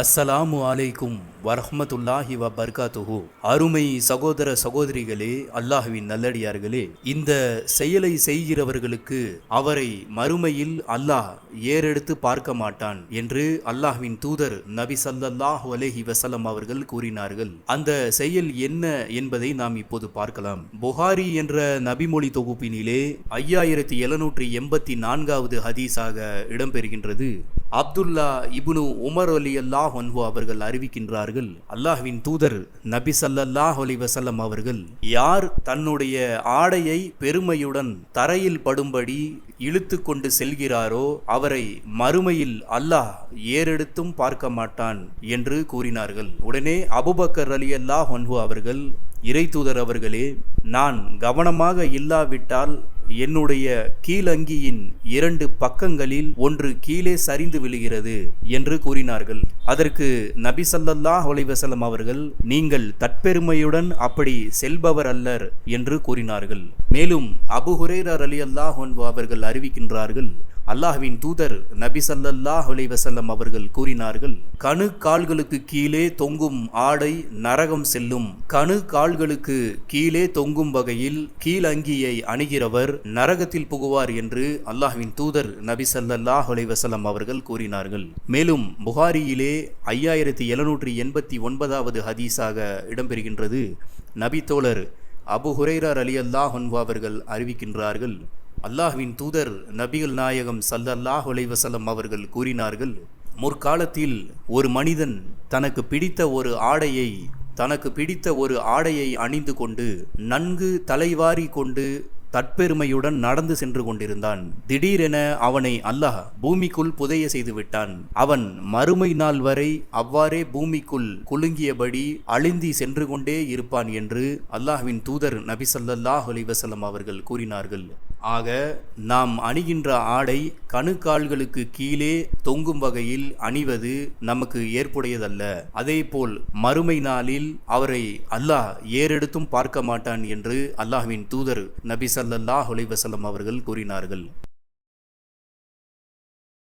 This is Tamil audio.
அஸ்ஸலாமு அலைக்கும் வரஹமத்துல்லாஹி வ பர்காத்துஹு அருமை சகோதர சகோதரிகளே அல்லாஹ்வின் நல்லடியார்களே இந்த செயலை செய்கிறவர்களுக்கு அவரை மறுமையில் அல்லாஹ் ஏறெடுத்து பார்க்க மாட்டான் என்று அல்லாஹ்வின் தூதர் நபி சல்லல்லாஹு அலேஹி வசலம் அவர்கள் கூறினார்கள். அந்த செயல் என்ன என்பதை நாம் இப்போது பார்க்கலாம். புகாரி என்ற நபிமொழி தொகுப்பினிலே ஐயாயிரத்தி எழுநூற்றி எண்பத்தி நான்காவது ஹதீஸாக இடம்பெறுகின்றது. அப்துல்லா இபுனு உமர் அலி அல்லாஹ் அன்ஹு அவர்கள் அறிவிக்கின்றார்கள் அல்லாஹ்வின் தூதர் நபி ஸல்லல்லாஹு அலி வசல்லம் அவர்கள் யார் தன்னுடைய ஆடையை பெருமையுடன் தரையில் படும்படி இழுத்து கொண்டு செல்கிறாரோ அவரை மறுமையில் அல்லாஹ் ஏறெடுத்தும் பார்க்க மாட்டான் என்று கூறினார்கள். உடனே அபுபக்கர் அலி அல்லாஹ் அன்ஹு அவர்கள் இறை தூதர் அவர்களே நான் கவனமாக இல்லாவிட்டால் என்னுடைய கீழங்கியின் இரண்டு பக்கங்களில் ஒன்று கீழே சரிந்து விழுகிறது என்று கூறினார்கள். அதற்கு நபி ஸல்லல்லாஹு அலைஹி அவர்கள் நீங்கள் தற்பெருமையுடன் அப்படி செல்பவர் அல்லர் என்று கூறினார்கள். மேலும் அபு ஹுரேரர் அலி அல்லாஹ் அவர்கள் அறிவிக்கின்றார்கள் அல்லாஹ்வின் தூதர் நபி சல்லல்லாஹ் வசல்லம் அவர்கள் கூறினார்கள் கணு கால்களுக்கு கீழே தொங்கும் ஆடை நரகம் செல்லும். கணு கால்களுக்கு கீழே தொங்கும் வகையில் கீழங்கியை அணுகிறவர் நரகத்தில் புகுவார் என்று அல்லாஹ்வின் தூதர் நபி சல்லல்லாஹ் வசல்லம் அவர்கள் கூறினார்கள். மேலும் புகாரியிலே ஐயாயிரத்தி எழுநூற்றி எண்பத்தி ஒன்பதாவது ஹதீஸாக இடம்பெறுகின்றது. நபி தோழர் அபு ஹுரைரார் அலி அல்லாஹ் அவர்கள் அறிவிக்கின்றார்கள் அல்லாஹ்வின் தூதர் நபிகள் நாயகம் சல்லல்லாஹ் உலைவசலம் அவர்கள் கூறினார்கள் முற்காலத்தில் ஒரு மனிதன் தனக்கு பிடித்த ஒரு ஆடையை தனக்கு பிடித்த ஒரு ஆடையை அணிந்து கொண்டு நன்கு தலைவாரி கொண்டு தற்பெருமையுடன் நடந்து சென்று கொண்டிருந்தான். திடீரென அவனை அல்லாஹ் பூமிக்குள் புதைய செய்து விட்டான். அவன் மறுமை நாள் வரை அவ்வாறே பூமிக்குள் குலுங்கியபடி அழிந்தி சென்று கொண்டே இருப்பான் என்று அல்லாஹ்வின் தூதர் நபி அலிவசலம் அவர்கள் கூறினார்கள். ஆக நாம் அணிகின்ற ஆடை கணுக்கால்களுக்கு கீழே தொங்கும் வகையில் அணிவது நமக்கு ஏற்புடையதல்ல. அதேபோல் மறுமை நாளில் அவரை அல்லாஹ் ஏறெடுத்தும் பார்க்க மாட்டான் என்று அல்லாஹ்வின் தூதர் நபி ஸல்லல்லாஹு அலைஹி அவர்கள் கூறினார்கள்.